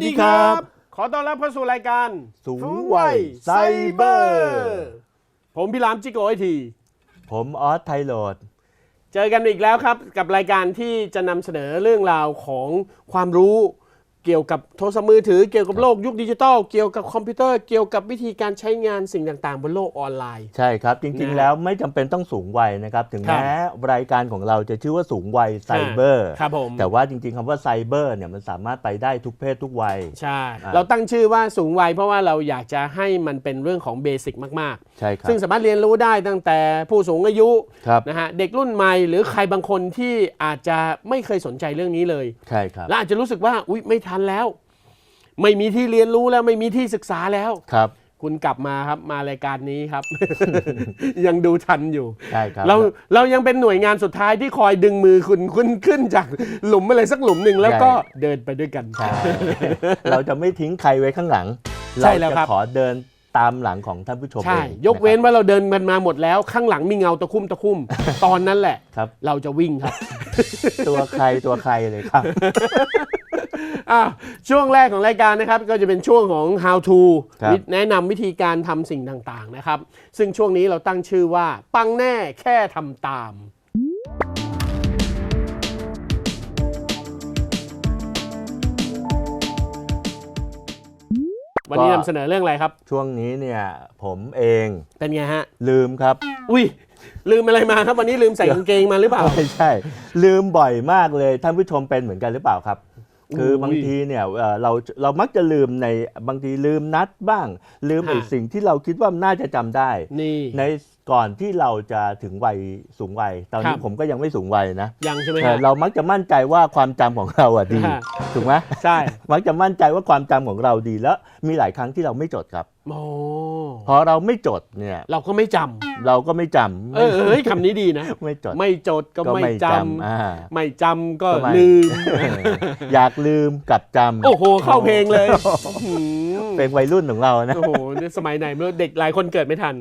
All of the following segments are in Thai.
วัสดีครับ ขอต้อนรับเข้าสู่รายการสูงวัยไซเบอร์ ผมพี่หลามจิโกไอที ผมออสไทโรด เจอกันอีกแล้วครับ กับรายการที่จะนำเสนอเรื่องราวของความรู้ เกี่ยวกับโทรศัพท์มือถือเกี่ยวกับโลกยุคดิจิทัลเกี่ยวกับคอมพิวเตอร์เกี่ยวกับวิธีการใช้งานสิ่งต่างๆ บนโลกออนไลน์ ใช่ครับ จริงนะๆแล้วไม่จำเป็นต้องสูงวัยนะครับ ถึงครับแม้รายการของเราจะชื่อว่าสูงวัยไซเบอร์ครับผม แต่ว่าจริงๆคำว่าไซเบอร์เนี่ยมันสามารถไปได้ทุกเพศทุกวัย ใช่ อ่า เราตั้งชื่อว่าสูงวัยเพราะว่าเราอยากจะให้มันเป็นเรื่องของเบสิกมากใช่ครัๆ บ ซึ่งสามารถเรียนรู้ได้ตั้งแต่ผู้สูงอายุครับ นะฮะเด็กรุ่นใหม่หรือใครบางคนที่อาจจะไม่เคยสนใจเรื่องนี้เลย ใช่ครับ และอาจจะรู้สึกว่าอุ๊ยไม่ทันแล้ว ไม่มีที่เรียนรู้แล้วไม่มีที่ศึกษาแล้วครับ คุณกลับมาครับมารายการนี้ครับ ยังดูทันอยู่ใช่ครับ เราเรายังเป็นหน่วยงานสุดท้ายที่คอยดึงมือคุณคุณขึ้นจากหลุมอะไรสักหลุมหนึ่งแล้วก็เดินไปด้วยกัน ใช่เราจะไม่ทิ้งใครไว้ข้างหลัง ใช่แล้วครับเาจะขอเดินตามหลังของท่านผู้ชมใช่เองยกเว้นนะคว่าเราเดินกันมาหมดแล้ว ข้างหลังมีเงาตะคุ่มตะคุ่ม ตอนนั้นแหละรับ เราจะวิ่งครับ ตัวใครตัวใครเลยครับ อะช่วงแรกของรายการนะครับ ก็จะเป็นช่วงของ how to ครับวิแนะนำวิธีการทำสิ่งต่างๆนะครับ ซึ่งช่วงนี้เราตั้งชื่อว่า ปังแน่แค่ทำตาม วันนี้นำเสนอเรื่องอะไรครับ ช่วงนี้เนี่ยผมเองเป็นไงฮะ ลืมครับ อุ้ยลืมอะไรมาครับวันนี้ลืมใส่กางเกงมาหรือเปล่า ไม่ใช่ ลืมบ่อยมากเลยท่านผู้ชมเป็นเหมือนกันหรือเปล่าครับอุ้ย คือบางทีเนี่ยเอ่อเราเรามักจะลืมในบางทีลืมนัดบ้าง ลืมฮะไอ้สิ่งที่เราคิดว่าน่าจะจำได้นี่ในก่อนที่เราจะถึงวัยสูงวัย ตอนครันี้บผมก็ยังไม่สูงวัยนะยังใช่ไหมเอ่อฮะเรามักจะมั่นใจว่าความจำของเราอะดีฮะถูกไหมใช่ มักจะมั่นใจว่าความจำของเราดีแล้ว มีหลายครั้งที่เราไม่จดครับโอ้พอเราไม่จดเนี่ย เราก็ไม่จำเราก็ไม่จำเออเออเฮ้ยคำนี้ดีนะ ไม่จด ไม่จดก็ก็ไม่ไม่จจำอ่าำไม่จำก็ก็ไม่ลืมอยากลืมกับจำโอ้โห เข้าเพลงเลยหืมเพลงวัยรุ่นของเรานะ โอ้โหนี่สมัยไหนไม่รู้เด็กหลายคนเกิดไม่ทัน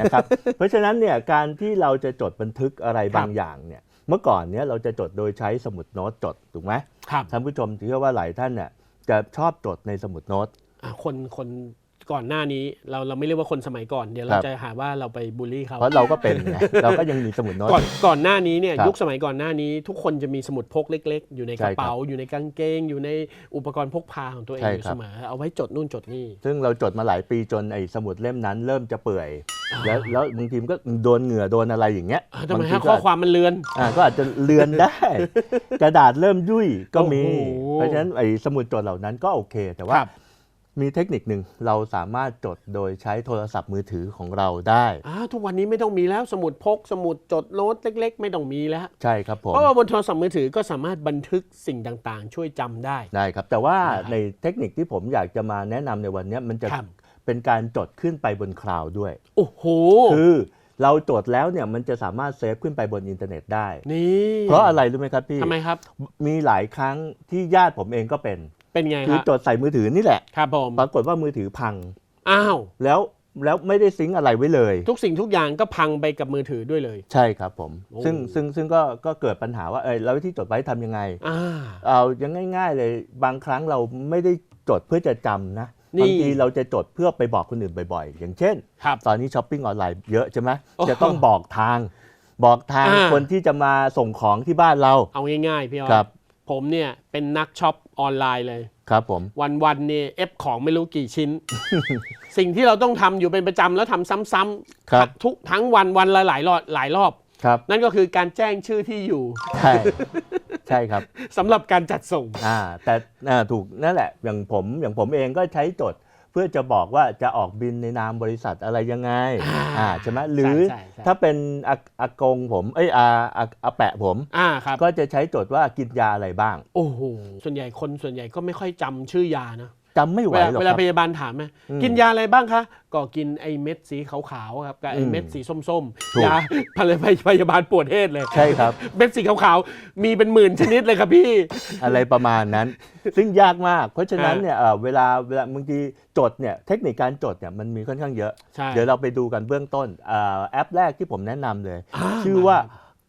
นะครับเพราะฉะนั้นเนี่ยการที่เราจะจดบันทึกอะไรครับบางอย่างเนี่ยเมื่อก่อนเนี่ยเราจะจดโดยใช้สมุดโน้ตจดถูกไหมครับท่านผู้ชมเชื่อว่าหลายท่านเนี่ยจะชอบจดในสมุดโน้ตอะคนคน ก่อนหน้านี้เราเราไม่เรียกว่าคนสมัยก่อนเดี๋ยวคเรารับ จะหาว่าเราไปบูลลี่เขาเพราะเราก็เป็นไงเราก็ยังมีสมุดโน้ต ก่อนก่อนหน้านี้เนี่ยครับยุคสมัยก่อนหน้านี้ ทุกคนจะมีสมุดพกเล็ก ๆ อยู่ในกระเป๋าใช่ครับอยู่ในกางเกง อยู่ในอุปกรณ์พกพาของตัวเองใช่อยู่ครัเสบมอเอาไว้จดนู่นจดนี่ ซึ่งเราจดมาหลายปีจนไอ้สมุดเล่มนั้นเริ่มจะเปื่อย แล้วแล้วบางทีมันก็โดนเหงื่อโดนอะไรอย่างเงี้ยอะทำไมบางทีฮะก็ข้อความมันเลือน อ่าก็อาจจะเลือนได้ กระดาษเริ่มยุ่ยก็มี โอ้โหเพราะฉะนั้นไอ้สมุดจดเหล่านั้นก็โอเค แต่ว่าครับ มีเทคนิคหนึ่งเราสามารถจดโดยใช้โทรศัพท์มือถือของเราได้อ่าทุกวันนี้ไม่ต้องมีแล้วสมุดพก สมุดจดโน้ตเล็ก ๆ ไม่ต้องมีแล้ว ใช่ครับผมเพราะว่าบนโทรศัพท์มือถือก็สามารถบันทึกสิ่งต่างๆ ช่วยจำได้ได้ครับ แต่ว่านะครับในเทคนิคที่ผมอยากจะมาแนะนำในวันนี้มันจะครับเป็นการจดขึ้นไปบนคลาวด์ด้วย โอ้โหคือเราจดแล้วเนี่ยมันจะสามารถเซฟขึ้นไปบนอินเทอร์เน็ตได้ นี่ เพราะอะไรรู้ไหมครับพี่ทำไมครับ มีหลายครั้งที่ญาติผมเองก็เป็น เป็นไงคือครับจดใส่มือถือนี่แหละครับผมปรากฏว่ามือถือพังอ้าวแล้วแล้วไม่ได้ซิงค์อะไรไว้เลย ทุกสิ่งทุกอย่างก็พังไปกับมือถือด้วยเลย ใช่ครับผมโอ้ซึ่งซึ่งซึ่งก็ก็เกิดปัญหาว่าเออแล้ววิธีจดไว้ทำยังไงอ่าเอายังง่าย ๆ เลยบางครั้งเราไม่ได้จดเพื่อจะจำนะนี่บางทีเราจะจดเพื่อไปบอกคนอื่นบ่อยๆ อย่างเช่นครับตอนนี้ช้อปปิ้งออนไลน์เยอะใช่ไหมโอ้โหจะต้องบอกทาง บอกทางอ่าคนที่จะมาส่งของที่บ้านเรา เอาง่ายๆพี่ออครับ ผมเนี่ยเป็นนักช็อปออนไลน์เลย ครับผม วันๆเนี่ยเอฟของไม่รู้กี่ชิ้น สิ่งที่เราต้องทำอยู่เป็นประจำแล้วทำซ้ำครับๆทุกทั้งวันวันละหลายรอบหลายรอบ ครับ นั่นก็คือการแจ้งชื่อที่อยู่ใช่ใช่ครับสำหรับการจัดส่ง อ่าแต่อ่าถูกนั่นแหละอย่างผมอย่างผมเองก็ใช้จด เพื่อจะบอกว่าจะออกบินในนามบริษัทอะไรยังไงอ่าอ่าใช่ไหมหรือใช่ใช่ ถ้าเป็นอาอากงผมเอ้ยอาอาอาแปะผม อ่าครับ ก็จะใช้จดว่ากินยาอะไรบ้าง โอ้โห ส่วนใหญ่คนส่วนใหญ่ก็ไม่ค่อยจำชื่อยานะ จำไม่ไหวเวลาหรอกเวคลารับพยาบาลถามไหมอืมกินยาอะไรบ้างคะ ก็กินไอ้เม็ดสีขาวๆครับกับไอ้อืมเม็ดสีส้มถูกๆยาพยาบาลพยาบาลปวดเทศเลย ใช่ครับ เม็ดสีขาวๆ มีเป็นหมื่นชนิดเลยครับพี่ อะไรประมาณนั้น ซึ่งยากมาก เพราะฉะนั้นอ่าเนี่ยเอ่อเวลาเวลาบางทีจดเนี่ยเทคนิคการจดเนี่ยมันมีค่อนข้างเยอะใช่เดี๋ยวเราไปดูกันเบื้องต้นอ่าแอปแรกที่ผมแนะนำเลยาชื่อว่า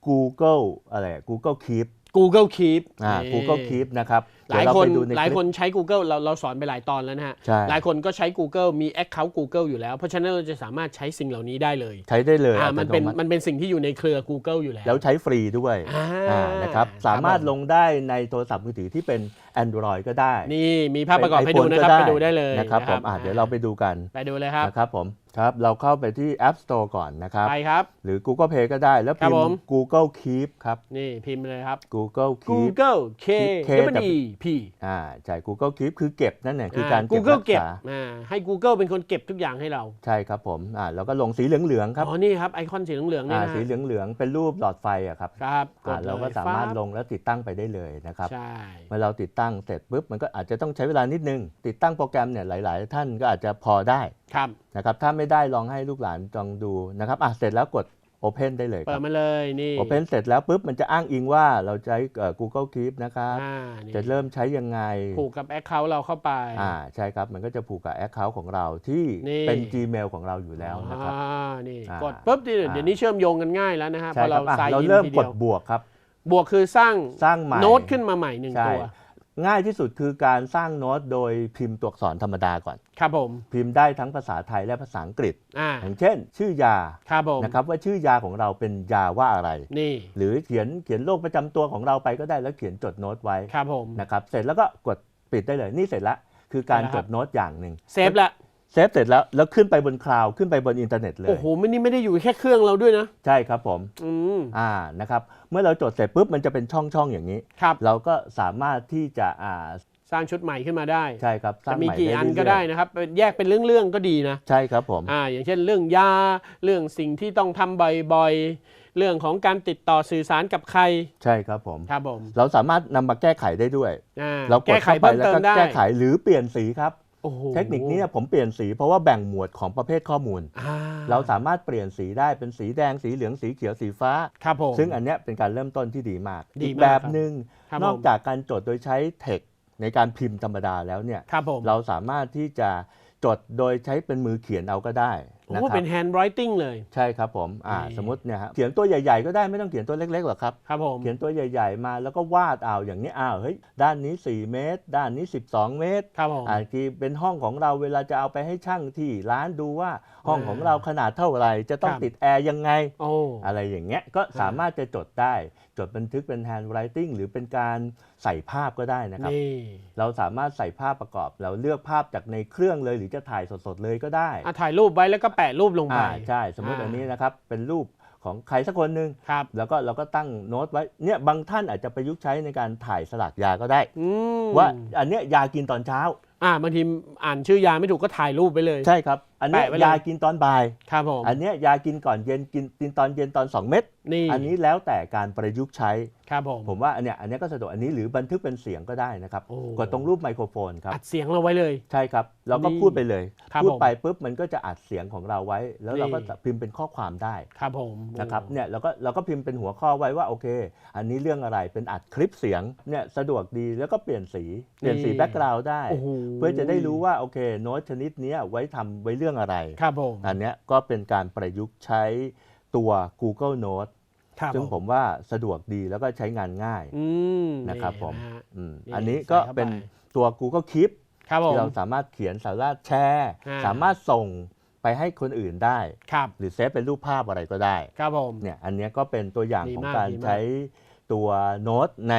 Google อะไร Google Keep Google Keep อ่านี่ Google Keep นะครับหลายเดี๋วเรคนไปดูใหลายคนใช้ Google เราเราสอนไปหลายตอนแล้วนะฮะใช่หลายคนก็ใช้ Google มี Account Google อยู่แล้ว เพราะฉะนั้นเราจะสามารถใช้สิ่งเหล่านี้ได้เลย ใช้ได้เลยอ่าอัตมันโเป็นมันเป็นสิ่งที่อยู่ในเครือ Google อยู่แล้ว แล้วใช้ฟรีด้วยอ่าอ่านะครับครับสามารถผมลงได้ในโทรศัพท์มือถือที่เป็น Android ก็ได้ นี่มีภาพประกอบให้ดูนะครับเป็ไปดูได้เลยนะครับผมอ่าเดี๋ยวเราไปดูกันไปดูเลยครับนะครับผมครับ เราเข้าไปที่ App Store ก่อนนะครับไปครับ หรือ Google Play ก็ได้แล้วครัพิบมผมพ์ Google Keep ครับนี่พิมพ์เลยครับ Google Keep Google K K W E P อ่าใช่ Google Keep คือเก็บนั่นแหละคือการเก็บ Google รักเก็บษาอ่าให้ Google เป็นคนเก็บทุกอย่างให้เราใช่ครับผมอ่าแล้วก็ลงสีเหลืองๆครับอ๋อนี่ครับไอคอนสีเหลืองๆนี่อ่านะสีเหลืองๆเป็นรูปหลอดไฟอะครับครับกอ่าดเราก็ยสามารถปั๊บลงแล้วติดตั้งไปได้เลยนะครับ ใช่ เมื่อเราติดตั้งเสร็จปุ๊บมันก็อาจจะต้องใช้เวลานิดนึง ติดตั้งโปรแกรมเนี่ยหลาย ๆ ท่านก็อาจจะพอได้ครับ นะครับถ้าไม่ได้ลองให้ลูกหลานลองดูนะครับอะเสร็จแล้วกด Open ได้เลยคเปิรัดบมาเลยนี่ Open เสร็จแล้วปุ๊บมันจะอ้างอิงว่าเราใช้เอ่อ Google Keep นะครับอ่านี่จะเริ่มใช้ยังไง ผูกกับ Account เราเข้าไปอ่าใช่ครับ มันก็จะผูกกับ Account ของเราที่นี่เป็น Gmail ของเราอยู่แล้วนะครับอ่านี่อ่ากดปุ๊บเดี๋ยวอ่าเดี๋ยวนี้เชื่อมโยงกันง่ายแล้วนะฮะพใช่อคเรารับอะใส่เราอินเริ่มทีกเดียดวบวกครับ บวกคือสร้างสร้างใหม่โน้ตขึ้นมาใหม่หนึ่งใช่ตัว ง่ายที่สุดคือการสร้างโน้ตโดยพิมพ์ตัวอักษรธรรมดาก่อน ครับผม พิมพ์ได้ทั้งภาษาไทยและภาษาอังกฤษ อ่า อย่างเช่น ชื่อยาครับผมนะครับว่าชื่อยาของเราเป็นยาว่าอะไร นี่ หรือเขียนเขียนโรคประจำตัวของเราไปก็ได้แล้วเขียนจดโน้ตไว้ครับผม นะครับ เสร็จแล้วก็กดปิดได้เลยนี่เสร็จแล้วคือการเสร็จแล้วคจรับดโน้ตอย่างหนึ่ง เซฟละ เซฟเสร็จแล้วแล้วขึ้นไปบนคลาวด์ขึ้นไปบนอินเทอร์เน็ตเลย โอ้โหไม่นี่ไม่ได้อยู่แค่เครื่องเราด้วยนะ ใช่ครับผม อืม อ่า นะครับ เมื่อเราจดเสร็จปุ๊บมันจะเป็นช่องช่องๆอย่างนี้ ครับ เราก็สามารถที่จะ อ่า สร้างชุดใหม่ขึ้นมาได้ใช่ครับสร้าจะงมีใหม่กี่ได้อันเรื่ยๆก็ได้นะครับแยกเป็นเรื่องๆก็ดีนะใช่ครับผม อ่าอย่างเช่นเรื่องยา เรื่องสิ่งที่ต้องทำบ่อยๆ เรื่องของการติดต่อสื่อสารกับใครใช่ครับผม ครับผมเราสามารถนำมาแก้ไขได้ด้วย อ่าเรากดแก้ไขเข้าไปเพิ่มแล้วเติมก็ได้แก้ไขหรือเปลี่ยนสีครับโอ้โห เทคนิคนี้ผมเปลี่ยนสีเพราะว่าแบ่งหมวดของประเภทข้อมูลอ่าเราสามารถเปลี่ยนสีได้เป็นสีแดงสีเหลืองสีเขียวสีฟ้า ครับผม ซึ่งอันเนี้ยเป็นการเริ่มต้นที่ดีมากดีอีกมากแบบครับหนึ่งครับนอกผมจากการจดโดยใช้เทคในการพิมพ์ธรรมดาแล้วเนี่ยครับผมเราสามารถที่จะ จดโดยใช้เป็นมือเขียนเอาก็ได้โอ้นะโหครัเป็บน handwriting เลย ใช่ครับผมอ่านี่ สมมติเนี่ยฮะเขียนตัวใหญ่ๆก็ได้ไม่ต้องเขียนตัวเล็กๆหรอกครับ ครับผม เขียนตัวใหญ่ๆมาแล้วก็วาดเอาอย่างนี้อ้าวเฮ้ยด้านนี้ 4 เมตร ด้านนี้ 12 เมตรครับผม อ่าที่เป็นห้องของเราเวลาจะเอาไปให้ช่างที่ร้านดูว่าห้องของเราขนาดเท่าไหร่จะต้องครับ ติดแอร์ยังไง โอ้ อะไรอย่างเงี้ยก็สามารถจะจดได้ จดบันทึกเป็น handwriting หรือเป็นการใส่ภาพก็ได้นะครับ นี่ เราสามารถใส่ภาพประกอบ เราเลือกภาพจากในเครื่องเลย หรือจะถ่ายสดๆเลยก็ได้อะถ่ายรูปไว้แล้วก็แปะรูปลงไปอ่าใช่ สมมติอ่าอันนี้นะครับ เป็นรูปของใครสักคนหนึ่งครับ แล้วก็เราก็ตั้งโน้ตไว้เนี่ยบางท่านอาจจะประยุกต์ใช้ในการถ่ายสลากยาก็ได้ อืมว่าอันเนี้ยยากินตอนเช้า อ่าบางทีอ่านชื่อยาไม่ถูกก็ถ่ายรูปไปเลย ใช่ครับ อันเนี้ยแปะไว้เลย ยากินตอนบ่าย ครับผม อันเนี้ยยากินก่อนเย็นกินกินตอนเย็นตอน 2 เม็ดนี่อันนี้แล้วแต่การประยุกต์ใช้ ครับผม ผมว่าอันเนี้ยอันเนี้ยก็สะดวกอันนี้หรือบันทึกเป็นเสียงก็ได้นะครับโอ้ กดตรงรูปไมโครโฟนครับอัดเสียงเราไว้เลย ใช่ครับเราก็นี่พูดไปเลย ครับพูดผมไปปุ๊บมันก็จะอัดเสียงของเราไว้ แล้วเราก็นี่ จะพิมพ์เป็นข้อความได้ครับผมนะครับโอ้เนี่ยเราก็เราก็พิมพ์เป็นหัวข้อไว้ว่าโอเค อันนี้เรื่องอะไรเป็นอัดคลิปเสียงเนี่ยสะดวกดีแล้วก็เปลี่ยนสีเปลี่ยนสีแบ็กกราวด์ได้ โอ้โห เพื่อจะได้รู้ว่าโอเคโน้ตชนิดเนี้ยไว้ทำไว้เรื่องอะไรครับผมอันเนี้ยก็เป็นการประยุกต์ใช้ตัว Google Note ครับซึ่งผมว่าสะดวกดีแล้วก็ใช้งานง่ายอืมนะครับผมนะฮะอืมนี่อันนี้ใส่ก็เข้าไปเป็นตัว Google Keep ครับผมที่เราสามารถเขียนสามารถแชร์อ่าสามารถส่งไปให้คนอื่นได้ครับหรือเซฟเป็นรูปภาพอะไรก็ได้ครับผมเนี่ยอันเนี้ยก็เป็นตัวอย่างดีของมากการดีมากใช้ตัวโน้ตใน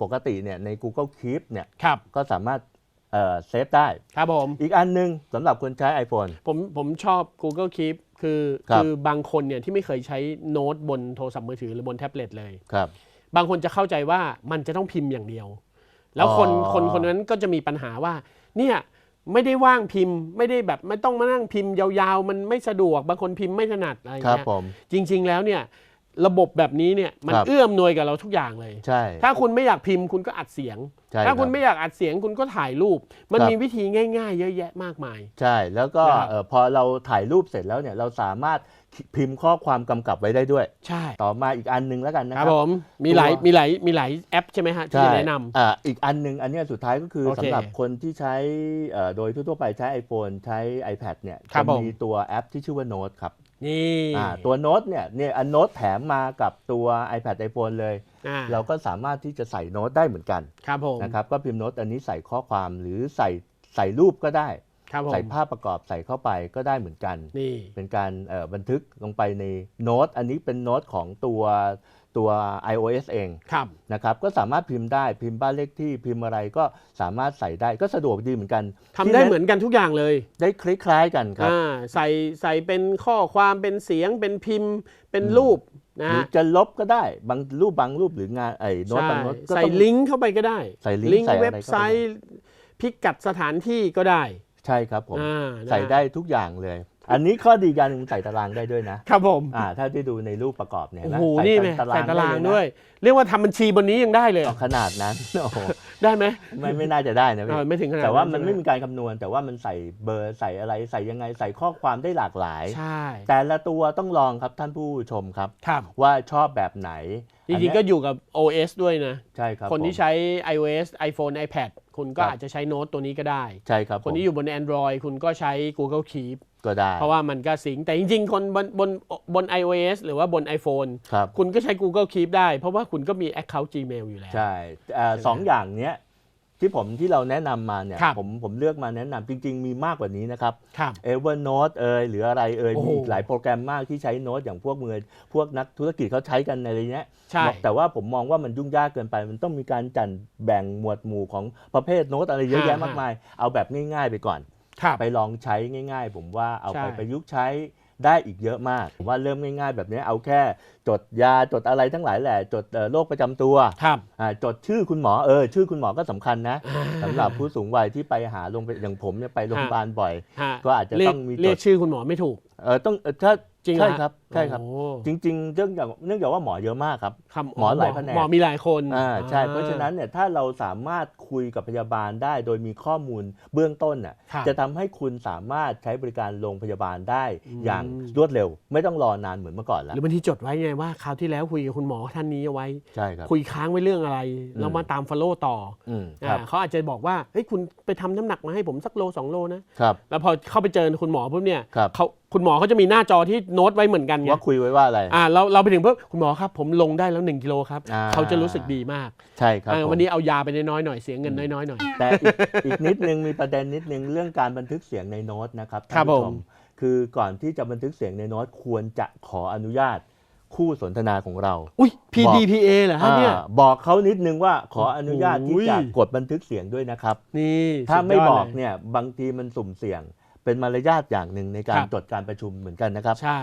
ปกติเนี่ยใน Google Keep เนี่ยครับก็สามารถ เอ่อเซฟได้ ครับผม อีกอันหนึงสำหรับคนใช้ iPhone ผมผมชอบ Google Keep คือครับ คือบางคนเนี่ยที่ไม่เคยใช้โน้ตบนโทรศัพท์มือถือหรือบนแท็บเล็ตเลย ครับ บางคนจะเข้าใจว่ามันจะต้องพิมพ์อย่างเดียว แล้วคนอ๋อ คนคนนั้นก็จะมีปัญหาว่า เนี่ยไม่ได้ว่างพิมพ์ ไม่ได้แบบไม่ต้องมานั่งพิมพ์ยาวๆ มันไม่สะดวก บางคนพิมพ์ไม่ถนัดอะไรอย่างครับเงี้ยผม จริงๆแล้วเนี่ย ระบบแบบนี้เนี่ยมันครับ เอื้อมหนวยกับเราทุกอย่างเลย ใช่ ถ้าคุณไม่อยากพิมพ์คุณก็อัดเสียง ใช่ถ้าคุณรับไม่อยากอัดเสียงคุณก็ถ่ายรูป มันครับ มีวิธีง่าย ๆ เยอะแยะมากมาย ใช่แล้วก็นะครับ เอ่อพอเราถ่ายรูปเสร็จแล้วเนี่ยเราสามารถพิมพ์ข้อความกำกับไว้ได้ด้วย ใช่ ต่อมาอีกอันหนึงแล้วกันนะคครัรับบ ผมมีหลายตัว มีหลายมีหลายแอปใช่ไหมฮะที่ใช่จะแนะนำ อ่าอีกอันหนึงอันเนี้ยสุดท้ายก็คือโอเคสำหรับคนที่ใช้เอ่อโดยทั่วๆไปใช้ iPhone ใช้ iPad เนี่ยครัจะบผม มีตัวแอปที่ชื่อว่า Note ครับ นี่อ่าตัวโน้ตเนี่ยเนี่ยอันโน้ตแถมมากับตัว iPad iPhone เลยอ่าเราก็สามารถที่จะใส่โน้ตได้เหมือนกันครับผมนะครับก็พิมพ์โน้ตอันนี้ใส่ข้อความหรือใส่ใส่รูปก็ได้ครับผมใส่ภาพประกอบใส่เข้าไปก็ได้เหมือนกันนี่เป็นการเอ่อบันทึกลงไปในโน้ต อันนี้เป็นโน้ตของตัว ตัว iOS เองครับนะครับก็สามารถพิมพ์ได้พิมพ์บ้านเลขที่พิมพ์อะไรก็สามารถใส่ได้ก็สะดวกดีเหมือนกันทำได้เหมือนกันทุกอย่างเลย ได้คล้ายๆกันครับอ่าใส่ใส่เป็นข้อความเป็นเสียงเป็นพิมพ์เป็นอืมรูปนะหรือฮะจะลบก็ได้บางรูปบางรูปหรืองานไอ้โน้ตใช่บางโน้ตก็ใส่ต้องลิงก์เข้าไปก็ได้ ใส่ลิงก์ก์ใส่อะไรเว็บไซต์พิกัดสถานที่ก็ได้ ใช่ครับผมอ่านะใส่ได้ทุกอย่างเลย อันนี้ข้อดีการหนึ่งใส่ตารางได้ด้วยนะ ครับผมอ่าถ้าที่ดูในรูปประกอบเนี่ยโอ้นะโหใส่นี่ไหมใส่ตารางไเลนะด้วย เรียกว่าทำบัญชีบนนี้ยังได้เลยเหรเอาอขนาดนั้นโอ้โหได้ไหมไม่ไม่น่าจะได้นะเอพี่อไม่ถึงขนาดแต่ว่ามันใช่หไม่มีการคำนวณ แต่ว่ามันใส่เบอร์ใส่อะไรใส่ยังไงใส่ข้อความได้หลากหลาย ใช่แต่ละตัวต้องลองครับท่านผู้ชมครับ ครับว่าชอบแบบไหนจริงๆก็อันเนี้ยอยู่กับ OS ด้วยนะ ใช่ครับคนที่ผมใช้ iOS iPhone iPad คุณก็ครับอาจจะใช้โน้ตตัวนี้ก็ได้ ใช่ครับคนผมที่อยู่บน Android คุณก็ใช้ Google Keep ก็ได้ เพราะว่ามันก็สิงแต่จริง ๆ คนบนบนบน iOS หรือว่าบน iPhone ครับคุณก็ใช้ Google Keep ได้ เพราะว่าคุณก็มี Account Gmail อยู่แล้ว ใช่เอ่อสองอย่างเนี้ยที่ผมที่เราแนะนำมาเนี่ยครับผมผมเลือกมาแนะนำจริง ๆ มีมากกว่านี้นะครับครับ Evernote เอยหรืออะไรเอยโอ้โหมีอีกหลายโปรแกรมมากที่ใช้โน้ตอย่างพวกมือพวกนักธุรกิจเขาใช้กันในอะไรเนี้ยใช่แต่ว่าผมมองว่ามันยุ่งยากเกินไป มันต้องมีการจัดแบ่งหมวดหมู่ของประเภทโน้ตอะไรเยอะแยะมากมาย เอาแบบง่าย ๆ ไปก่อนครับ ไปลองใช้ง่าย ๆ ผมว่าเอาใช่ไปประยุกต์ใช้ได้อีกเยอะมากผมว่าเริ่มง่าย ๆ แบบนี้เอาแค่จดยาจดอะไรทั้งหลายแหละจดเอ่อโรคประจำตัวครับอ่าจดชื่อคุณหมอเออชื่อคุณหมอก็สำคัญนะสำหรับผู้สูงวัยที่ไปหาโรงพยาบาลอย่างผมเนี่ยไปโรงพยาบาลบ่อยฮะก็อาจจะเรียต้กองมีจเรียกดชื่อคุณหมอไม่ถูกเออต้องเออถ้าจริงเหรใช่อฮะครับใช่ครับ โอ้จริง ๆเรื่องจากเนื่องจากว่าหมอเยอะมากครับ ครับหมอหลายแผนก หมอมีหลายคนอ่าใช่ เพราะฉะนั้นเนี่ยถ้าเราสามารถคุยกับพยาบาลได้ โดยมีข้อมูลเบื้องต้นน่ะครับ จะทำให้คุณสามารถใช้บริการโรงพยาบาลได้อืมอย่างรวดเร็ว ไม่ต้องรอนานเหมือนเมื่อก่อนหแล้วรือบางทีจดไว้ไงว่าคราวที่แล้วคุยกับคุณหมอท่านนี้เอาไว้ ใช่ครับคุยค้างไว้เรื่องอะไรเรามาตาม follow ต่ออืมอครับอ่าเขาอาจจะบอกว่าเฮ้ยคุณไปทำน้ำหนักมาให้ผมสักโลสองโลนะครับ แล้วพอเข้าไปเจอคุณหมอปุ๊บเนี่ยครับ เขาคุณหมอเขาจะมีหน้าจอที่โน้ตไว้เหมือนกันไงว่าคุยไว้ว่าอะไรอ่าเราเราไปถึงปุ๊บคุณหมอครับ ผมลงได้แล้ว 1กิโลครับอ่าเขาจะรู้สึกดีมากใช่ครับอ่าผมวันนี้เอายาไปน้อยๆหน่อยเสียเงินน้อยๆหน่อยแต่อีกอีกนิดนึงมีประเด็นนิดนึงเรื่องการบันทึกเสียงในโน้ตนะครับครับท่านผู้ชผมคือก่อนที่จะบันทึกเสียงในโน้ตควรจะขออนุญาตคู่สนทนาของเรา อุ้ย PDPA เหรอฮะเนี่ยอ่าบอกเขานิดนึงว่าขออนุญาตที่โอ้ยจะกดบันทึกเสียงด้วยนะครับ นี่ ถ้าไม่สุดยบดอกลเนี่ยบางทีมันสุ่มเสี่ยง เป็นมารยาทอย่างหนึ่งในการครับ จดการประชุมเหมือนกันนะครับ ใช่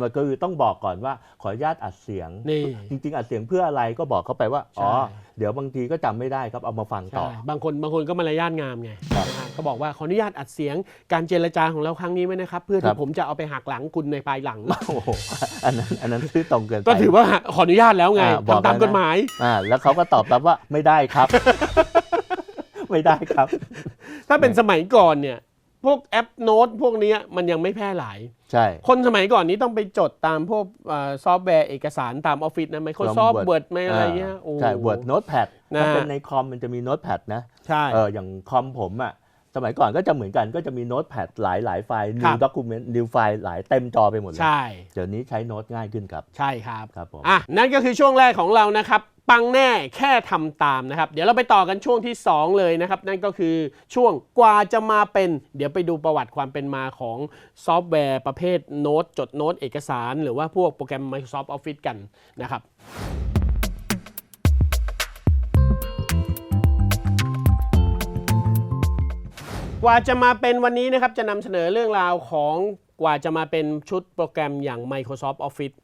มันก็คือต้องบอกก่อนว่าขออนุญาตอัดเสียง นี่จริง ๆ อัดเสียงเพื่ออะไรก็บอกเขาไปว่า อ๋อ ใช่ เดี๋ยวบางทีก็จำไม่ได้ครับเอามาฟังต่อ ใช่บางคนบางคนก็มารยาทงามไงครับนะฮะเขาบอกว่าขออนุญาตอัดเสียงการเจรจาของเราครั้งนี้ไว้นะครับ เพื่อครัที่บ ผมจะเอาไปหักหลังคุณในภายหลัง โอ้โหอันนั้นอันนั้นซื่อตรงเกินไป ก็ถือว่าขออนุญาตแล้วไงอ่าบอกทำตามแล้วนะ กฎหมาย อ่าแล้วเขาก็ตอบรับว่าไม่ได้ครับ ไม่ได้ครับ ถ้าเป็นสมัยก่อนเนี่ย พวกแอปโน้ตพวกเนี้ยมันยังไม่แพร่หลาย ใช่ คนสมัยก่อนนี้ต้องไปจดตามพวกเอ่อซอฟต์แวร์เอกสารตามออฟฟิศนะ Microsoft Word Word ไม่อะไรเงี้ยโอ้ใช่ Word Notepad นะถ้าเป็นในคอมมันจะมี Notepad นะ ใช่เอออย่างคอมผมอะสมัยก่อนก็จะเหมือนกันก็จะมีโน้ตแพดหลายหลายไฟล์ครั new บ document new ไฟล์หลายเต็มจอไปหมดเลย ใช่ เดี๋ยวนี้ใช้โน้ตง่ายขึ้นครับ ใช่ครับ ครับผม อะ นั่นก็คือช่วงแรกของเรานะครับ ปังแน่แค่ทำตามนะครับ เดี๋ยวเราไปต่อกันช่วงที่ 2 เลยนะครับ นั่นก็คือช่วงกว่าจะมาเป็น เดี๋ยวไปดูประวัติความเป็นมาของซอฟต์แวร์ประเภทโน้ตจดโน้ตเอกสาร หรือว่าพวกโปรแกรม Microsoft Office กันนะครับกว่าจะมาเป็นวันนี้นะครับจะนำเสนอเรื่องราวของกว่าจะมาเป็นชุดโปรแกรมอย่าง Microsoft Office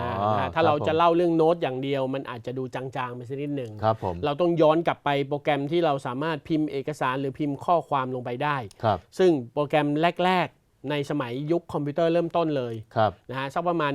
นะนะถ้าเราจะเล่าเรื่องโน้ตอย่างเดียว มันอาจจะดูจางๆไปสักนิดหนึ่งครับผมเราต้องย้อนกลับไปโปรแกรมที่เราสามารถพิมพ์เอกสารหรือพิมพ์ข้อความลงไปได้ครับซึ่งโปรแกรมแรก ๆ ในสมัยยุคคอมพิวเตอร์เริ่มต้นเลยครับนะฮะสักประมาณ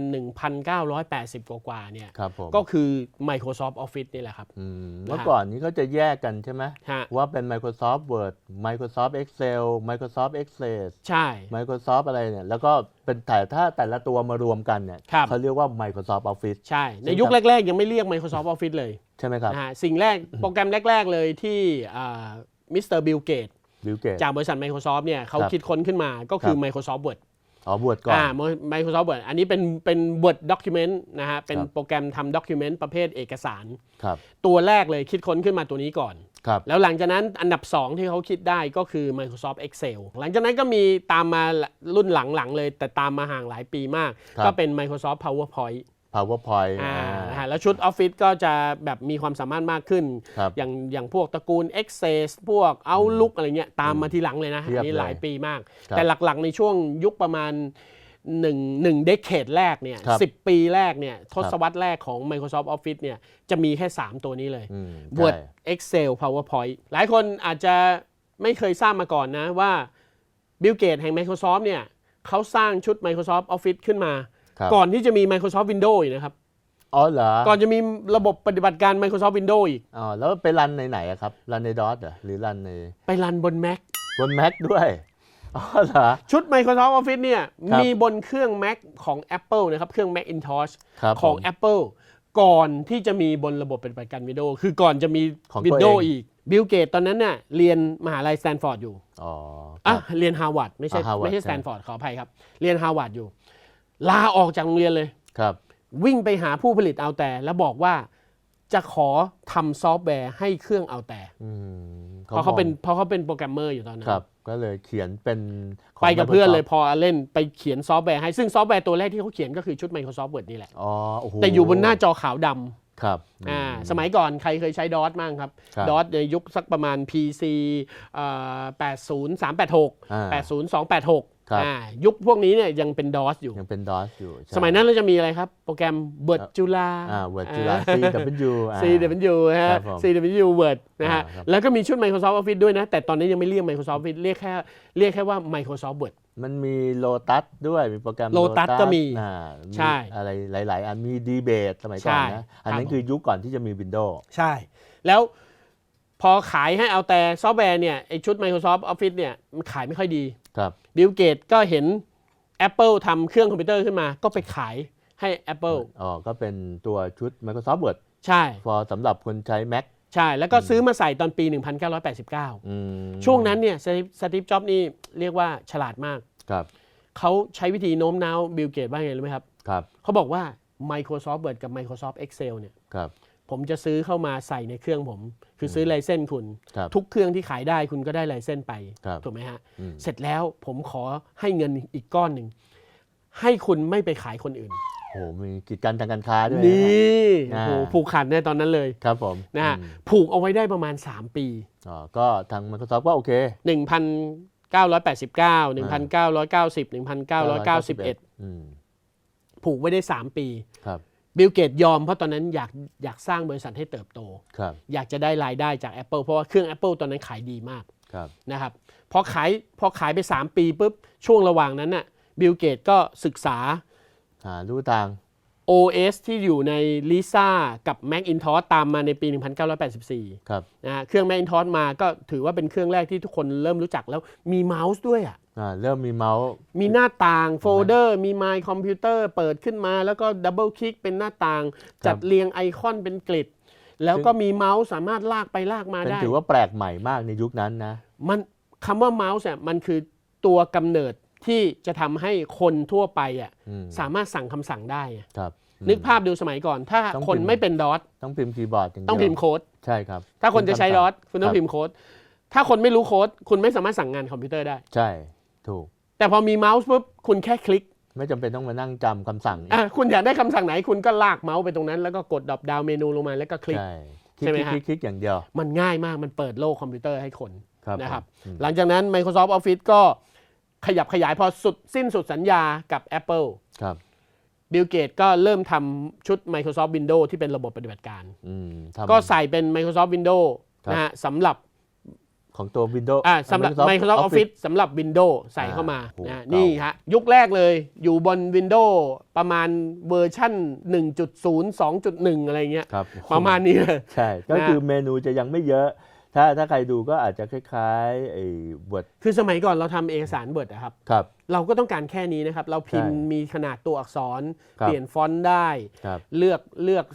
1,980 กว่าๆเนี่ยครับผมก็คือ Microsoft Office นี่แหละครับอืมเมื่อก่อนนี้เขาจะแยกกันใช่ไหมฮะว่าเป็น Microsoft Word Microsoft Excel Microsoft Access ใช่ Microsoft อะไรเนี่ย แล้วก็เป็นแต่ถ้าแต่ละตัวมารวมกันเนี่ยครับเขาเรียกว่า Microsoft Office ใช่ ในยุคแรก ๆ ยังไม่เรียก Microsoft Office เลย ใช่ไหมครับนะฮะสิ่งแรกโปรแกรมแรก ๆ เลยที่มิสเตอร์บิลเกต บิลเกต จากบริษัท Microsoft เนี่ยเขาครับคิดค้นขึ้นมาก็คือ ครับ Microsoft Word อ๋อบวชก่อน อ่า Microsoft Word อันนี้เป็นเป็น Word Document นะฮะ เป็นครับ โปรแกรมทำ Document ประเภทเอกสาร ครับตัวแรกเลยคิดค้นขึ้นมาตัวนี้ก่อน ครับ แล้วหลังจากนั้นอันดับ 2 ที่เขาคิดได้ก็คือ Microsoft Excel หลังจากนั้นก็มีตามมารุ่นหลังๆเลย แต่ตามมาห่างหลายปีมาก ครับ ก็เป็น Microsoft PowerPoint PowerPoint อ่าอ่านะฮะแล้วชุด Office ก็จะแบบมีความสามารถมากขึ้น ครับอย่างอย่างพวกตระกูล Access พวก Outlook อะไรเงี้ยตามมาทีหลังเลยนะเพียบอันนี้หลายเลยปีมาก ครับแต่หลักๆในช่วงยุคประมาณ1นึ่งหนึ่งเดคเคดแรกเนี่ยครับสิปีแรกเนี่ยทศวรรษแรกของ Microsoft Office เนี่ยจะมีแค่ 3 ตัวนี้เลย อืม Word ใช่ Excel PowerPoint หลายคนอาจจะไม่เคยทราบมาก่อนนะว่าบิลเกตแห่ง Microsoft เนี่ยเขาสร้างชุด Microsoft Office ขึ้นมา ครับ ก่อนที่จะมี Microsoft Windows อีกนะครับ อ๋อเหรอก่อนจะมีระบบปฏิบัติการ Microsoft Windows อีก อ๋อแล้วไปรันในไหนอะครับ รันในดอทเหรอหรือรันในไปรันบน Mac บน Mac ด้วย อ๋อเหรอ ชุด Microsoft Office เนี่ยครับมีบนเครื่อง Mac ของ Apple นะครับ เครื่อง Macintosh ครับของ ผม Apple ก่อนที่จะมีบนระบบปฏิบัติการ Windows คือก่อนจะมี ของตัว Windows เองอีกบิลเกตตอนนั้นเนี่ยเรียนมหาลัยสแตนฟอร์ดอยู่ อ๋ออะครับเรียนฮาร์วาร์ดไม่ใช่อ่า Harvard ไม่ใช่ใช่สแตนฟอร์ดขออภัยครับ เรียนฮาร์วาร์ดอยู่ ลาออกจากโรงเรียนเลย ครับ วิ่งไปหาผู้ผลิตเอาแต่ แล้วบอกว่าจะขอทำซอฟต์แวร์ให้เครื่องเอาแต่ อืมเพราะเขาเป็นมองเพราะเขาเป็นโปรแกรมเมอร์อยู่ตอนนั้น ครับ ก็เลยเขียนเป็นของ ไปกับเพื่อนเลย Microsoft พอเล่นไปเขียนซอฟต์แวร์ให้ซึ่งซอฟต์แวร์ตัวแรกที่เขาเขียนก็คือชุด Microsoft Word นี่แหละ อ๋อโอ้โหแต่อยู่บนหน้าจอขาวดำครับอ่าสมัยก่อนใครเคยใช้ดอ s บ้างครับครับดอ s ในยุคสักประมาณ PC เอ่อ80 386 อ่า 80 286 ครับ อ่ายุคพวกนี้เนี่ยยังเป็นดอ s อยู่ ยังเป็นดอทอยู่ใช่สมัยนั้นเราจะมีอะไรครับ โปรแกรม Word จุฬา อ่าเวิร์ดจุฬา CW อ่า CW ฮะ ครับผม CW Word นะฮะ อ่าครับ แล้วก็มีชุด Microsoft Office ด้วยนะ แต่ตอนนี้ยังไม่เรียก Microsoft Office เรียกแค่เรียกแค่ว่า Microsoft Word มันมีโลตัสด้วยมีโปรแกรม Lotus ก็มีอ่าใช่อะไรหลาย ๆ อันมีดีเบตสมัยก่อนใช่ นะ อันครับนั้นคือยุคก่อนที่จะมี Windows ใช่ แล้วพอขายให้เอาแต่ซอฟต์แวร์เนี่ยไอชุด Microsoft Office เนี่ยมันขายไม่ค่อยดี ครับบิลเกตก็เห็น Apple ทำเครื่องคอมพิวเตอร์ขึ้นมาก็ไปขายให้ Apple อ๋อ ก็เป็นตัวชุด Microsoft Word ใช่ for สำหรับคนใช้ Mac ใช่ แล้วก็ซื้อมาใส่ตอนปี 1989อืมช่วงนั้นเนี่ยสตีฟจ็อบนี่เรียกว่าฉลาดมากครับเขาใช้วิธีโน้มน้าวบิลเกตว่าไงรู้ไหมครับครับเขาบอกว่า Microsoft Word กับ Microsoft Excel เนี่ยครับ ผมจะซื้อเข้ามาใส่ในเครื่องผม คือซื้อไลเส้นคุณ ครับทุกเครื่องที่ขายได้คุณก็ได้ไลเส้นไป ครับถูกไหมฮะ อืม เสร็จแล้วผมขอให้เงินอีกก้อนหนึ่ง ให้คุณไม่ไปขายคนอื่น โอ้โหมีกิจการทางการค้าด้วยะนี่โอ้อ่า โหผูกขันในตอนนั้นเลยครับผมนะฮะอืมผูกเอาไว้ได้ประมาณ 3 ปี อ๋อก็ทาง Microsoft ก็โอเค 1,989 1,990 1,991 อืมผูกไว้ได้ 3 ปี ครับ บิลเกตยอมเพราะตอนนั้นอยากอยากสร้างบริษัทให้เติบโต ครับ อยากจะได้รายได้จาก Apple เพราะว่าเครื่อง Apple ตอนนั้นขายดีมากครับ นะครับพอขายพอขายไป 3 ปีปุ๊บช่วงระหว่างนั้นน่ะบิลเกตก็ศึกษา หาลู่ทาง OS ที่อยู่ใน Lisa กับ Macintosh ตามมาในปี 1984ครับ นะฮะเครื่อง Macintosh มาก็ถือว่าเป็นเครื่องแรกที่ทุกคนเริ่มรู้จักแล้วมีเมาส์ด้วยอะอ่า เริ่มมีเมาส์ มีหน้าต่างโฟลเดอร์ มี My Computer เปิดขึ้นมา แล้วก็ดับเบิลคลิกเป็นหน้าต่าง จัดเรียงไอคอนเป็นกริดแล้วก็มีเมาส์สามารถลากไปลากมาเป็นได้ถือว่าแปลกใหม่มากในยุคนั้นนะ มันคำว่าเมาส์เนี่ยมันคือตัวกำเนิดที่จะทำให้คนทั่วไปอะอืมสามารถสั่งคำสั่งได้อะครับอืมนึกภาพดูสมัยก่อน ถ้าต้องคนพิมพ์ไม่เป็นดอทต้องพิมพ์คีย์บอร์ดอย่างเดียวต้องพิมพ์โค้ดใช่ครับ ถ้าคนจะใช้ดอทำคุณต้องรับพิมพ์โค้ดถ้าคนไม่รู้โค้ดคุณไม่สามารถสั่งงานคอมพิวเตอร์ได้ ใช่ ถูก แต่พอมีเมาส์ปุ๊บคุณแค่คลิก ไม่จำเป็นต้องมานั่งจำคำสั่งอะคุณอยากได้คำสั่งไหนคุณก็ลากเมาส์ไปตรงนั้น แล้วก็กดดับดาวเมนูลงมาแล้วก็คลิก ใช่คลิใช่กไหมคลิกฮะ คลิกคลิกอย่างเดียวมันง่ายมากมันเปิดโลกคอมพิวเตอร์ให้คน ครับนะครับผมอืมหลังจากนั้น Microsoft Office ก็ขยับขยายพอสุดสิ้นสุดสัญญากับ Apple ครับ บิลเกตก็เริ่มทำชุด Microsoft Windows ที่เป็นระบบปฏิบัติการ อืมทำก็ใส่เป็น Microsoft Windows ครับ นะฮะสำหรับ ของตัว Windows อ่าสำหรับ Microsoft Office สำหรับ Windows ใส่เข้ามาโอ้โหนะเก่านี่นี่ฮะยุคแรกเลยอยู่บน Windows ประมาณเวอร์ชั่น 1.0 2.1 อะไรเงี้ยครับประมาณนี้เลยใช่ ก็นะคือเมนูจะยังไม่เยอะถ้าถ้าใครดูก็อาจจะคล้ายๆไอ้บทคือสมัยก่อนเราทำเอกสาร Word อะครับครับ เราก็ต้องการแค่นี้นะครับ เราพิมพ์ใช่มีขนาดตัวอักษรครับเปลี่ยนฟอนต์ได้ครับเลือกเลือก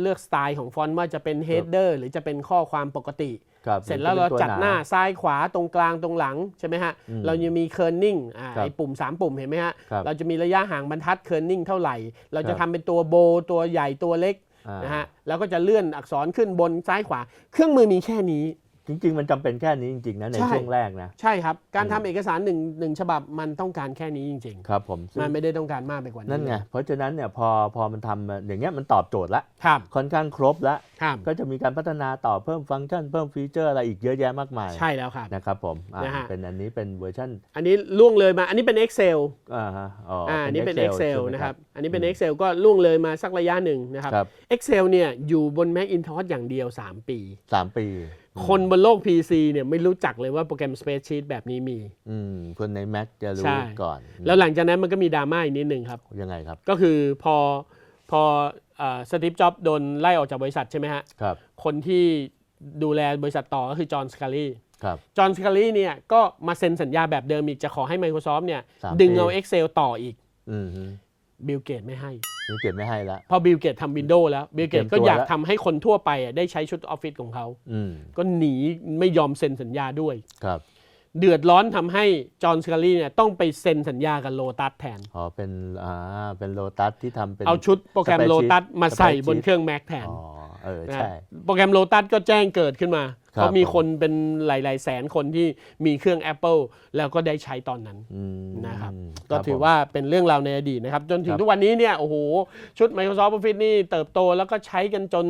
เลือกสไตล์ของฟอนต์ว่าจะเป็น header หรือจะเป็นข้อความปกติครับ เสร็จแล้วเราป็นตัจัดหน้าซ้ายขวาตรงกลางตรงหลังใช่ไหมฮะอืมเรายังมีเคิร์นนิ่งอ่าครับไอ้ปุ่ม 3 ปุ่มเห็นไหมฮะครับเราจะมีระยะห่างบรรทัดเคิร์นนิ่งเท่าไหร่ เราจะครัทำบเป็นตัวโบตัวใหญ่ตัวเล็กอ่านะฮะ แล้วก็จะเลื่อนอักษรขึ้นบนซ้ายขวา เครื่องมือมีแค่นี้ จริง ๆ มันจำเป็นแค่นี้จริงๆนะในใช่ ช่วงแรกนะ ใช่ครับ การอืมทำเอกสารหนึ่งหนึ่งฉบับมันต้องการแค่นี้จริง ครับผมซึ่ๆ งมันไม่ได้ต้องการมากไปกว่านี้นั่นไงเพราะฉะนั้นเนี่ยพอพอมันทำมาอย่างเงี้ยมันตอบโจทย์ละครับค่อนข้างครบละครับก็จะมีการพัฒนาต่อเพิ่มฟังก์ชัน เพิ่มฟีเจอร์อะไรอีกเยอะแยะมากมายใช่แล้วครับ นะครับผมอ่านะฮะ เป็นอันนี้เป็นเวอร์ชันอันนี้ล่วงเลยมา อันนี้เป็น Excel อ่าฮะอ๋ออ่าอ่าอันนี้เป็น Excel นะครับ อันนี้เป็นอืม Excel ก็ล่วงเลยมาสักระยะหนึ่งนะครับ ครับ Excel เนี่ยอยู่บน Macintosh อย่างเดียว 3 ปี สามปี คนบนโลก PC เนี่ยไม่รู้จักเลยว่าโปรแกรม Spreadsheet แบบนี้มี อืมคนใน Mac จะรู้ใช่ ก่อนแล้วหลังจากนั้นมันก็มีดราม่าอีกนิดหนึ่งครับ ยังไงครับก็คือพอพอสตีฟจ็อบโดนไล่ออกจากบริษัทใช่ไหมฮะ ครับคนที่ดูแลบริษัทต่อก็คือจอห์นสกาลีครับ จอห์นสกาลีเนี่ยก็มาเซ็นสัญญาแบบเดิมอีกจะขอให้ Microsoft เนี่ยสามดึงปีเอา Excel ต่ออีก อืมฮึ บิลเกตไม่ให้นี่เก็บไม่ให้ละ พอบิลเกตทำวินโดว์แล้วบิลเกตเตรียมตัวก็อยากแล้วทำให้คนทั่วไปอะได้ใช้ชุดออฟฟิศของเขาอืมก็หนีไม่ยอมเซ็นสัญญาด้วยครับเดือดร้อนทำให้จอห์นสกาลีเนี่ยต้องไปเซ็นสัญญากับโลตัสแทน อ๋อ เป็น อ่า เป็นโลตัสที่ทำเป็น เอาชุดโปรแกรม Spreadsheet โลตัสมาใส่ Spreadsheet บนเครื่อง Mac แทนอ๋อ เออนะใช่ โปรแกรมโลตัสก็แจ้งเกิดขึ้นมาครับเพราะมีผมคนเป็นหลาย ๆ แสนคนที่มีเครื่อง Apple แล้วก็ได้ใช้ตอนนั้นอืมนะครับคก็รับถือผมว่าเป็นเรื่องราวในอดีตนะครับ จนถึคงรับทุกวันนี้เนี่ยโอ้โห ชุด Microsoft Office นี่เติบโตแล้วก็ใช้กันจน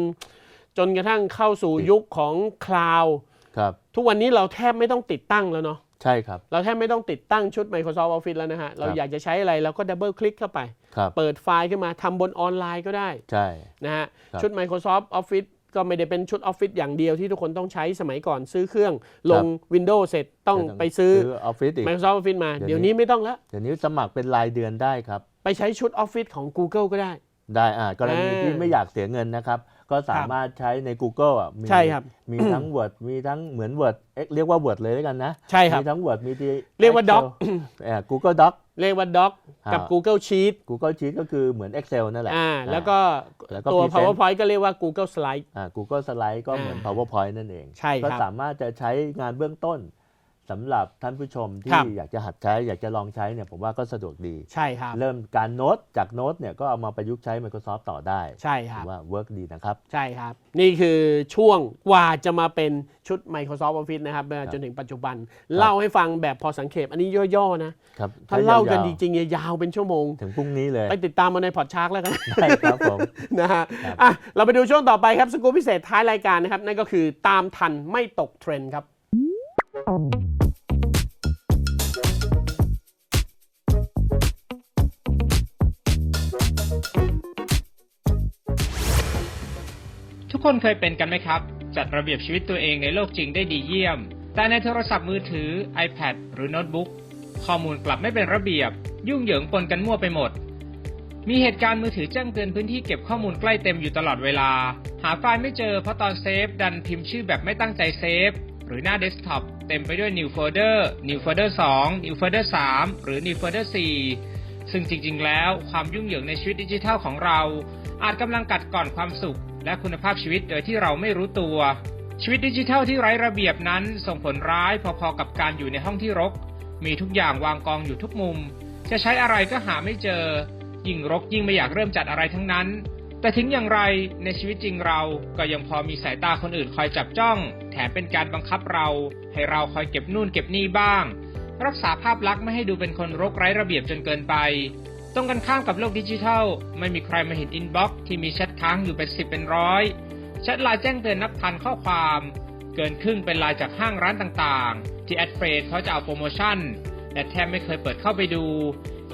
จนกระทั่งเข้าสู่ยุคของคลาวด์ครับทุกวันนี้เราแทบไม่ต้องติดตั้งแล้วเนาะ ใช่ครับ เราแทบไม่ต้องติดตั้งชุด Microsoft Office แล้วนะฮะ เราครับอยากจะใช้อะไรเราก็ดับเบิลคลิกเข้าไปครับเปิดไฟล์ขึ้นมาทำบนออนไลน์ก็ได้ ใช่นะฮะครับชุด Microsoft Office ก็ไม่ได้เป็นชุด Office อย่างเดียวที่ทุกคนต้องใช้สมัยก่อนซื้อเครื่องลง Windows เสร็จต้องไปซื้อออฟฟิศอีก Microsoft Office มา เดี๋เดี๋ยยววนี้นี้ไม่ต้องแล้ว เดี๋ยวนี้สมัครเป็นรายเดือนได้ครับ ไปใช้ชุด Office ของ Google ก็ได้ ได้อ่ากรณีอ่าที่ไม่อยากเสียเงินนะครับ ก็สามารถใช้ใน Google อะมีใช่ครับมีทั้ง Word มีทั้งเหมือน Word เอ๊ะเรียกว่า Word เลยแล้วกันนะใช่ครับมีทั้ง Word มีที่เรียกว่า Doc Excel เอ่อ Google Doc เรียกว่า Doc กับอ่า Google Sheet Google Sheet ก็คือเหมือน Excel นั่นแหละอ่าอ่าแล้วก็แล้วก็ตัว Present PowerPoint ก็เรียกว่า Google Slide อ่า Google Slide ก็เหมือนอ่า PowerPoint นั่นเอง ใช่ครับก็สามารถจะใช้งานเบื้องต้น สำหรับท่านผู้ชมครัที่บอยากจะหัดใช้ อยากจะลองใช้เนี่ยผมว่าก็สะดวกดี ใช่ครับ เริ่มการโน้ตจากโน้ตเนี่ยก็เอามาประยุกต์ใช้ Microsoft ต่อได้ใช่คถืรับ อว่าเวิร์กดีนะครับ ใช่ครับ นี่คือช่วงกว่าจะมาเป็นชุด Microsoft Office นะครับมาครับจนถึงปัจจุบัน เล่าให้ฟังแบบพอสังเขปอันนี้ย่อๆนะ ครับถ้าเล่ากันยจวริงๆยาวเป็นชั่วโมงๆถึงพรุ่งนี้เลยไปติดตามมาในพอดชาร์กแล้วกัน ได้ครับผม นะฮะครับอะเราไปดูช่วงต่อไปครับ สกู๊ปพิเศษท้ายรายการนะครับ นั่นก็คือตามทันไม่ตกเทรนด์ครับ ทุกคนเคยเป็นกันไหมครับ จัดระเบียบชีวิตตัวเองในโลกจริงได้ดีเยี่ยม แต่ในโทรศัพท์มือถือ iPad หรือโน้ตบุ๊กข้อมูลกลับไม่เป็นระเบียบ ยุ่งเหยิงปนกันมั่วไปหมด มีเหตุการณ์มือถือแจ้งเตือนพื้นที่เก็บข้อมูลใกล้เต็มอยู่ตลอดเวลา หาไฟล์ไม่เจอเพราะตอนเซฟดันพิมพ์ชื่อแบบไม่ตั้งใจเซฟ หรือหน้าเดสก์ท็อปเต็มไปด้วย new folder new folder 2 new folder 3 หรือ new folder 4 ซึ่งจริงๆ แล้วความยุ่งเหยิงในชีวิตดิจิทัลของเรา อาจกำลังกัดก่อนความสุข และคุณภาพชีวิตโดยที่เราไม่รู้ตัว ชีวิตดิจิทัลที่ไร้ระเบียบนั้น ส่งผลร้ายพอๆกับการอยู่ในห้องที่รก มีทุกอย่างวางกองอยู่ทุกมุม จะใช้อะไรก็หาไม่เจอ ยิ่งรกยิ่งไม่อยากเริ่มจัดอะไรทั้งนั้น แต่ถึงอย่างไรในชีวิตจริงเราก็ยังพอมีสายตาคนอื่นคอยจับจ้อง แถมเป็นการบังคับเรา ให้เราคอยเก็บนู่นเก็บนี่บ้าง รักษาภาพลักษณ์ไม่ให้ดูเป็นคนรกไร้ระเบียบจนเกินไป ตรงกันข้ามกับโลกดิจิทัล ไม่มีใครมาเห็นอินบ็อกซ์ที่มีแชทค้างอยู่เป็นสิบเป็นร้อยแชทไลน์แจ้งเตือนนับพันข้อความ เกินครึ่งเป็นไลน์จากห้างร้านต่างๆ ที่แอดเฟรดเขาจะเอาโปรโมชั่นแต่แทบไม่เคยเปิดเข้าไปดู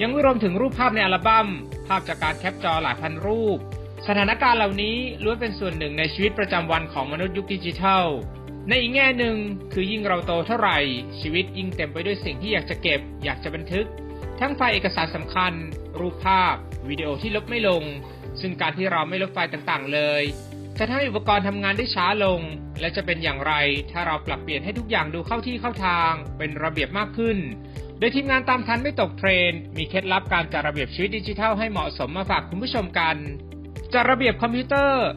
ยังไม่รวมถึงรูปภาพในอัลบัม้มภาพจากการแคปจอหลายพันรูป สถานการณ์เหล่านี้ล้วนเป็นส่วนหนึ่งในชีวิตประจำวันของมนุษย์ยุคดิจิทัล ในอีกแง่หนึ่งคือยิ่งเราโตเท่าไหร่ ชีวิตยิ่งเต็มไปด้วยสิ่งที่อยากจะเก็บ อยากจะบันทึก ทั้งไฟล์เอกสารสำคัญ รูปภาพ วิดีโอที่ลบไม่ลง ซึ่งการที่เราไม่ลบไฟล์ต่างๆ เลยจะทำให้อุปกรณ์ทำงานได้ช้าลง และจะเป็นอย่างไร ถ้าเราปรับเปลี่ยนให้ทุกอย่างดูเข้าที่เข้าทาง เป็นระเบียบมากขึ้น โดยทีมงานตามทันไม่ตกเทรน มีเคล็ดลับการจัดระเบียบชีวิตดิจิทัลให้เหมาะสมมาฝากคุณผู้ชมกัน จัดระเบียบคอมพิวเตอร์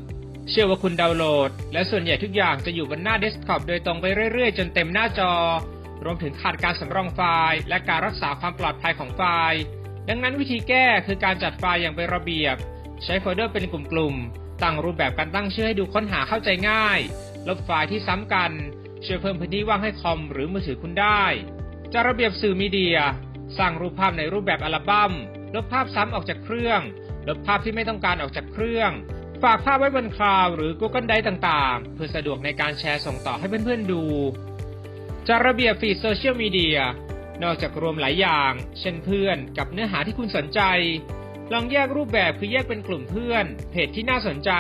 เชื่อว่าคุณดาวน์โหลด และส่วนใหญ่ทุกอย่างจะอยู่บนหน้าเดสก์ท็อปโดยตรงไปเรื่อยๆ จนเต็มหน้าจอ รวมถึงขาดการสำรองไฟล์ และการรักษาความปลอดภัยของไฟล์ ดังนั้นวิธีแก้คือการจัดไฟล์อย่างเป็นระเบียบ ใช้โฟลเดอร์เป็นกลุ่มๆ ตั้งรูปแบบการตั้งชื่อให้ดูค้นหาเข้าใจง่าย ลบไฟล์ที่ซ้ำกัน ช่วยเพิ่มพื้นที่ว่างให้คอมหรือมือถือคุณได้จัดระเบียบสื่อมีเดีย สร้างรูปภาพในรูปแบบอัลบัม้ม ลบภาพซ้ำออกจากเครื่อง ลบภาพที่ไม่ต้องการออกจากเครื่อง ฝากภาพไว้บนคลาวด์หรือ Google Drive ต่างๆ เพื่อสะดวกในการแชร์ส่งต่อให้เพื่อนๆดูจัดระเบียบฟีดโซเชียลมีเดียนอกจากรวมหลายอย่าง เช่นเพื่อนกับเนื้อหาที่คุณสนใจ ลองแยกรูปแบบคือแยกเป็นกลุ่มเพื่อน เพจที่น่าสนใจ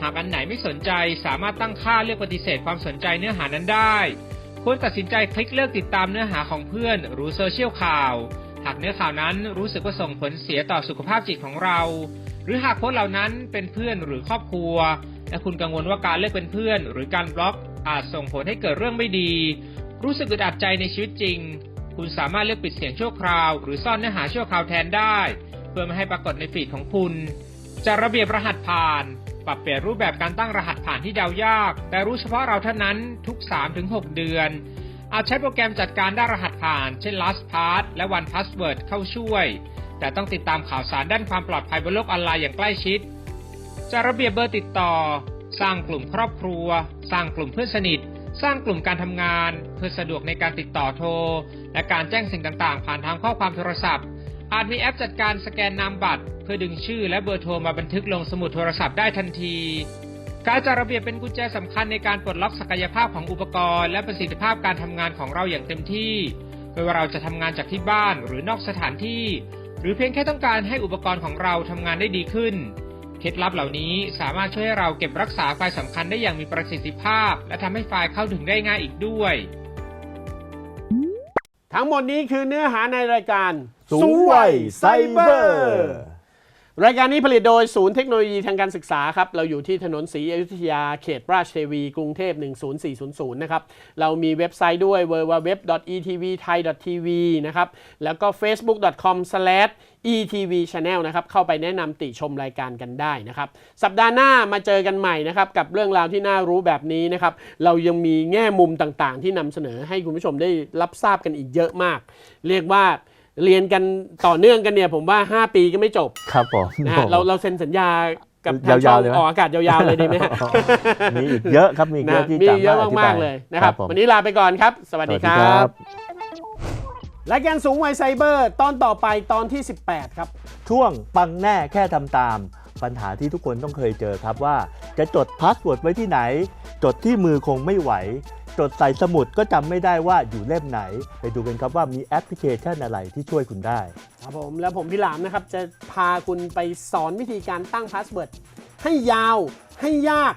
หากอันไหนไม่สนใจ สามารถตั้งค่าเลือกปฏิเสธความสนใจเนื้อหานั้นได้ ควรตัดสินใจคลิกเลือกติดตามเนื้อหาของเพื่อน หรือโซเชียลข่าว หากเนื้อข่าวนั้นรู้สึกว่าส่งผลเสียต่อสุขภาพจิตของเรา หรือหากโพสต์เหล่านั้นเป็นเพื่อนหรือครอบครัว และคุณกังวลว่าการเลือกเป็นเพื่อน หรือการบล็อกอาจส่งผลให้เกิดเรื่องไม่ดี รู้สึกอึดอัดใจในชีวิตจริง คุณสามารถเลือกปิดเสียงชั่วคราว หรือซ่อนเนื้อหาชั่วคราวแทนได้ เพื่อไม่ให้ปรากฏในฟีดของคุณจัดระเบียบรหัสผ่าน ปรับเปลี่ยนรูปแบบการตั้งรหัสผ่านที่เดายาก แต่รู้เฉพาะเราเท่านั้นทุก 3-6 เดือน อาจใช้โปรแกรมจัดการด้านรหัสผ่าน เช่น LastPass และ OnePassword เข้าช่วย แต่ต้องติดตามข่าวสารด้านความปลอดภัยบนโลกออนไลน์อย่างใกล้ชิดจัดระเบียบเบอร์ติดต่อ สร้างกลุ่มครอบครัว สร้างกลุ่มเพื่อนสนิท สร้างกลุ่มการทำงาน เพื่อสะดวกในการติดต่อโทร และการแจ้งสิ่งต่างๆ ผ่านทางข้อความโทรศัพท์ อาจมีแอปจัดการสแกนนามบัตร เพื่อดึงชื่อและเบอร์โทรมาบันทึกลงสมุดโทรศัพท์ได้ทันที การจัดระเบียบเป็นกุญแจสำคัญในการปลดล็อกศักยภาพของอุปกรณ์ และประสิทธิภาพการทำงานของเราอย่างเต็มที่ไม่ว่าเราจะทำงานจากที่บ้านหรือนอกสถานที่ หรือเพียงแค่ต้องการให้อุปกรณ์ของเราทำงานได้ดีขึ้น เคล็ดลับเหล่านี้สามารถช่วยให้เราเก็บรักษาไฟล์สำคัญได้อย่างมีประสิทธิภาพ และทำให้ไฟล์เข้าถึงได้ง่ายอีกด้วย ทั้งหมดนี้คือเนื้อหาในรายการสูงวัยไซเบอร์ รายการนี้ผลิตโดยศูนย์เทคโนโลยีทางการศึกษาครับ เราอยู่ที่ถนนศรีอยุธยาเขตราชเทวี กรุงเทพ 10400 นะครับ เรามีเว็บไซต์ด้วย www.etvthai.tv นะครับ แล้วก็ facebook.com/etvchannel นะครับ เข้าไปแนะนำติชมรายการกันได้นะครับ สัปดาห์หน้ามาเจอกันใหม่นะครับ กับเรื่องราวที่น่ารู้แบบนี้นะครับ เรายังมีแง่มุมต่างๆ ที่นำเสนอให้คุณผู้ชมได้รับทราบกันอีกเยอะมาก เรียกว่า เรียนกันต่อเนื่องกันเนี่ย ผมว่า 5 ปีก็ไม่จบครับผมนะฮะเราเราเซ็นสัญญากับทางช่ยาอวงๆเลยไหม ออกอากาศยาวๆเลยดีไหมฮะมีอีกเยอะครับมีอีกเยนะอะที่มีจำเยอะธิบมากๆเลยนะครับผมวันนี้ลาไปก่อนครับ สวัสสดีวัสคดีรัครับบรายการสูงวัยไซเบอร์ ตอนต่อไปตอนที่ 18 ครับ ช่วงปังแน่แค่ทำตาม ปัญหาที่ทุกคนต้องเคยเจอครับว่า จะจดพาสเวิร์ดไว้ที่ไหน จดที่มือคงไม่ไหว จดใส่สมุดก็จำไม่ได้ว่าอยู่เล่มไหน ไปดูกันครับว่ามีแอปพลิเคชันอะไรที่ช่วยคุณได้ ครับผมแล้วผมพี่หลามนะครับ จะพาคุณไปสอนวิธีการตั้งพาสเวิร์ดให้ยาวให้ยาก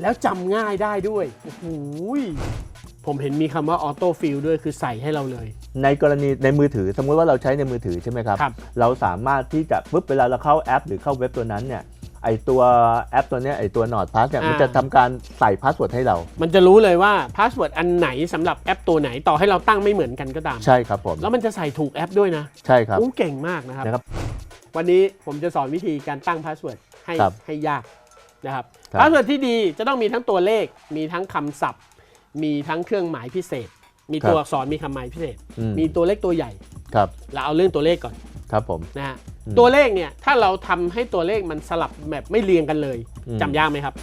แล้วจำง่ายได้ด้วยโอ้โหยผมเห็นมีคำว่าออโต้ฟิลด้วยคือใส่ให้เราเลย ในกรณีในมือถือสมมติว่าเราใช้ในมือถือใช่ไหมครับ ครับ เราสามารถที่จะปุ๊บเวลาเราเข้าแอป หรือเข้าเว็บตัวนั้นเนี่ย ไอตัวแอปตัวเนี้ยไอตัวนอ t พาสเนี่ยอ่ามั มันจะทำการใส่พาสเวิร์ดให้เรา มันจะรู้เลยว่าพาสเวิร์ดอันไหนสำหรับแอปตัวไหนต่อให้เราตั้งไม่เหมือนกันก็ตาม ใช่ครับผม แล้วมันจะใส่ถูกแอปด้วยนะใช่ครับ อู้เก่งมากนะครับ นะครับ วันนี้ผมจะสอนวิธีการตั้งพาสเวิร์ดให้ครับให้ยากนะครับครับพาสเวิร์ดที่ดีจะต้องมีทั้งตัวเลข มีทั้งคำศัพท์ มีทั้งเครื่องหมายพิเศษ มีตัวอักษรมีคำหมายพิเศษ อืม มีตัวเลขตัวใหญ่ ครับ เราเอาเรื่องตัวเลขก่อนครับผม นะฮะอืม ตัวเลขเนี่ยถ้าเราทำให้ตัวเลขมันสลับแบบไม่เรียงกันเลยอืมจำยากไหมครับ